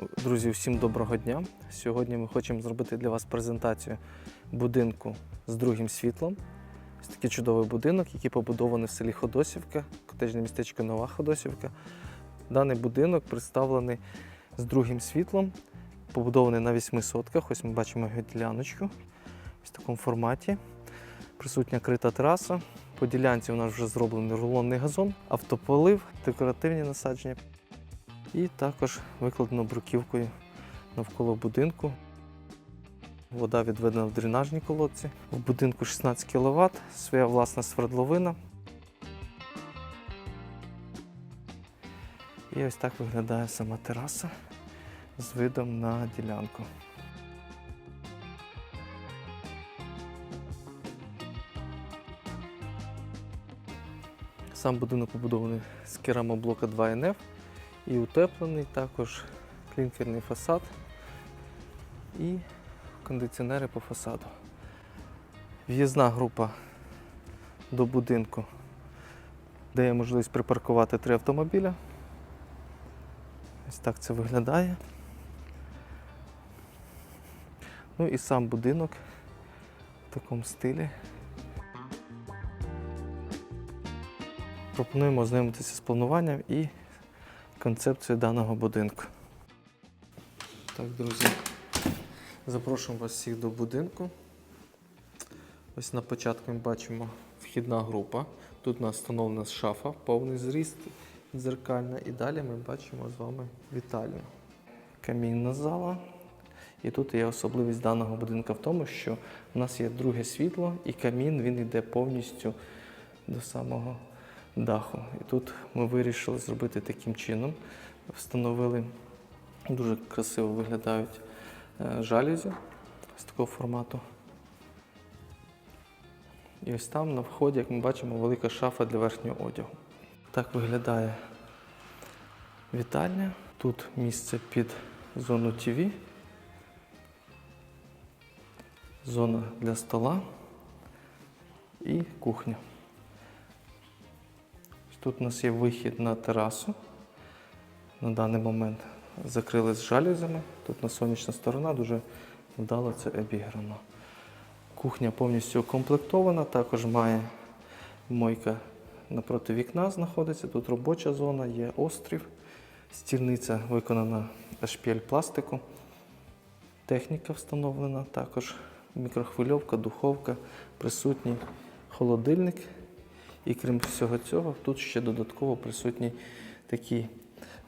Друзі, всім доброго дня. Сьогодні ми хочемо зробити для вас презентацію будинку з другим світлом. Ось такий чудовий будинок, який побудований в селі Ходосівка, котежне містечко Нова Ходосівка. Даний будинок представлений з другим світлом, побудований на 8 сотках. Ось ми бачимо його діляночку в такому форматі. Присутня крита тераса. По ділянці у нас вже зроблений рулонний газон, автополив, декоративні насадження. І також викладено бруківкою навколо будинку. Вода відведена в дренажні колодці. В будинку 16 кВт, своя власна свердловина. І ось так виглядає сама тераса з видом на ділянку. Сам будинок побудований з керамоблока 2НФ і утеплений, також клінкерний фасад і кондиціонери по фасаду. В'їзна група до будинку дає можливість припаркувати три автомобіля. Ось так це виглядає. Ну і сам будинок в такому стилі. Пропонуємо ознайомитися з плануванням і концепцію даного будинку. Так, друзі, запрошуємо вас всіх до будинку. Ось на початку ми бачимо вхідна група. Тут у нас встановлена шафа, повний зріст, дзеркальна. І далі ми бачимо з вами вітальню. Камінна зала. І тут є особливість даного будинку в тому, що у нас є друге світло, і камін він йде повністю до самого даху. І тут ми вирішили зробити таким чином. Встановили дуже красиво виглядають е, жалюзі з такого формату. І ось там на вході, як ми бачимо, велика шафа для верхнього одягу. Так виглядає вітальня. Тут місце під зону ТВ, зона для стола і кухня. Тут у нас є вихід на терасу. На даний момент закрили з жалюзями. Тут у нас сонячна сторона, дуже вдало це обіграно. Кухня повністю укомплектована, також має мойка напроти вікна знаходиться. Тут робоча зона, є острів, стільниця виконана шпіль пластику. Техніка встановлена, також мікрохвильовка, духовка, присутній холодильник. І крім всього цього, тут ще додатково присутні такі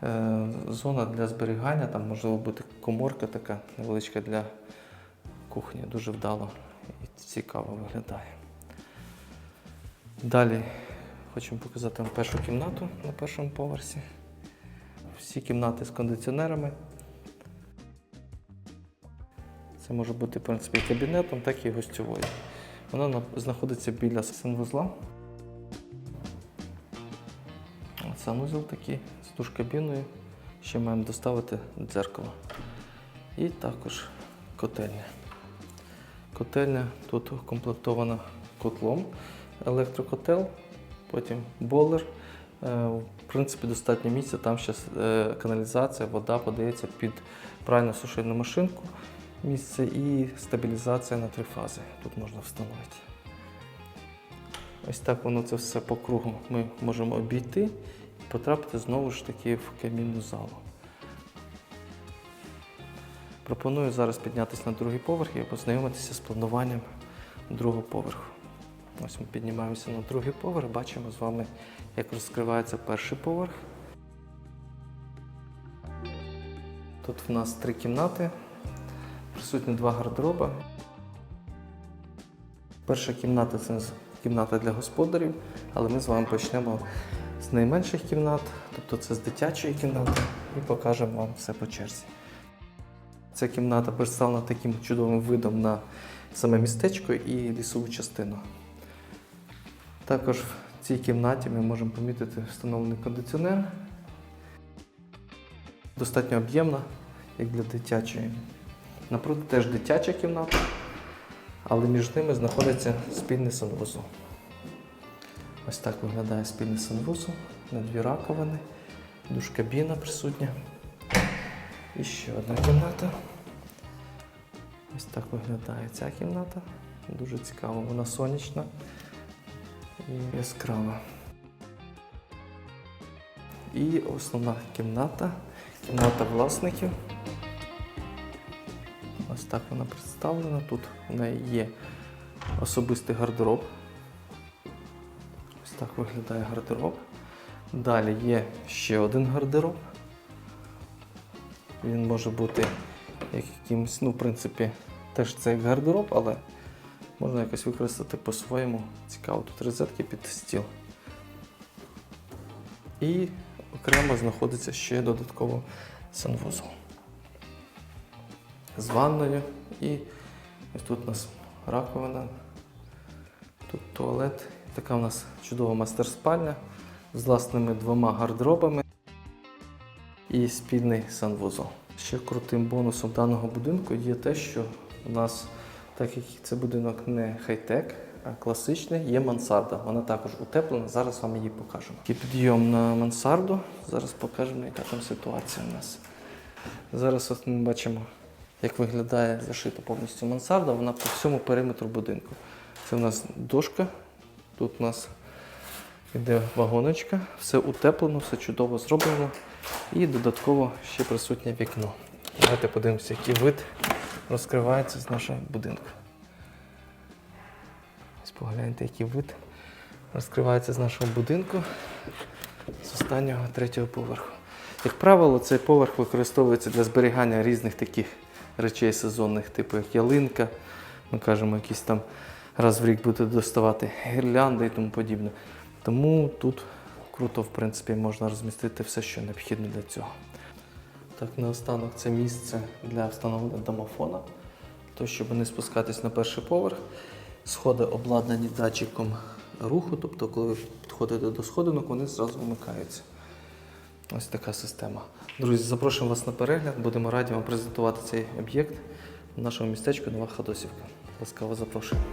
е, зона для зберігання, там можливо бути коморка така невеличка для кухні. Дуже вдало і цікаво виглядає. Далі хочемо показати вам першу кімнату на першому поверсі. Всі кімнати з кондиціонерами. Це може бути в принципі кабінетом, так і гостьовою. Вона знаходиться біля санвузла. Санузел такий з душкабіною. Ще маємо доставити дзеркало. І також котельня. Котельня тут укомплектована котлом, електрокотел, потім бойлер. Е, В принципі, достатньо місця, там ще е, каналізація, вода подається під пральну сушильну машинку. Місце і стабілізація на три фази. Тут можна встановити. Ось так воно це все по кругу ми можемо обійти потрапити знову ж таки в камінну залу. Пропоную зараз піднятися на другий поверх і познайомитися з плануванням другого поверху. Ось ми піднімаємося на другий поверх, бачимо з вами, як розкривається перший поверх. Тут в нас три кімнати, присутні два гардероба. Перша кімната це кімната для господарів, але ми з вами почнемо з найменших кімнат, тобто це з дитячої кімнати, і покажемо вам все по черзі. Ця кімната представлена таким чудовим видом на саме містечко і лісову частину. Також в цій кімнаті ми можемо помітити встановлений кондиціонер. Достатньо об'ємна, як для дитячої. Напроти теж дитяча кімната, але між ними знаходиться спільний санвузол. Ось так виглядає спільний санвузол на дві раковини, душкабіна присутня. І ще одна кімната. Ось так виглядає ця кімната. Дуже цікаво, вона сонячна і яскрава. І основна кімната, кімната власників. Ось так вона представлена. Тут в неї є особистий гардероб. Так виглядає гардероб. Далі є ще один гардероб. Він може бути як якимось, ну, в принципі, теж це як гардероб, але можна якось використати по-своєму. Цікаво, тут розетки під стіл. І окремо знаходиться ще додатково санвузол з ванною. І ось тут у нас раковина, тут туалет. Така у нас чудова мастер-спальня з власними двома гардеробами і спільний санвузол. Ще крутим бонусом даного будинку є те, що у нас, так як це будинок не хай-тек, а класичний, є мансарда. Вона також утеплена. Зараз вам її покажемо. І підйом на мансарду. Зараз покажемо, яка там ситуація у нас. Зараз от ми бачимо, як виглядає зашита повністю мансарда. Вона по всьому периметру будинку. Це у нас дошка. Тут у нас Іде вагоночка, все утеплено, все чудово зроблено. І додатково ще присутнє вікно. Давайте подивимося, який вид розкривається з нашого будинку. Ось погляньте, який вид розкривається з нашого будинку з останнього третього поверху. Як правило, цей поверх використовується для зберігання різних таких речей сезонних, типу як ялинка. Ми кажемо, якісь там раз в рік буде доставати гірлянди і тому подібне. Тому тут круто, в принципі, можна розмістити все, що необхідно для цього. Так, наостанок це місце для встановлення домофона, то щоб не спускатись на перший поверх. Сходи обладнані датчиком руху, тобто, коли ви підходите до сходинок, вони зразу вмикаються. Ось така система. Друзі, запрошуємо вас на перегляд. Будемо раді вам презентувати цей об'єкт в нашому містечку Нова Ходосівка. Ласкаво запрошуємо.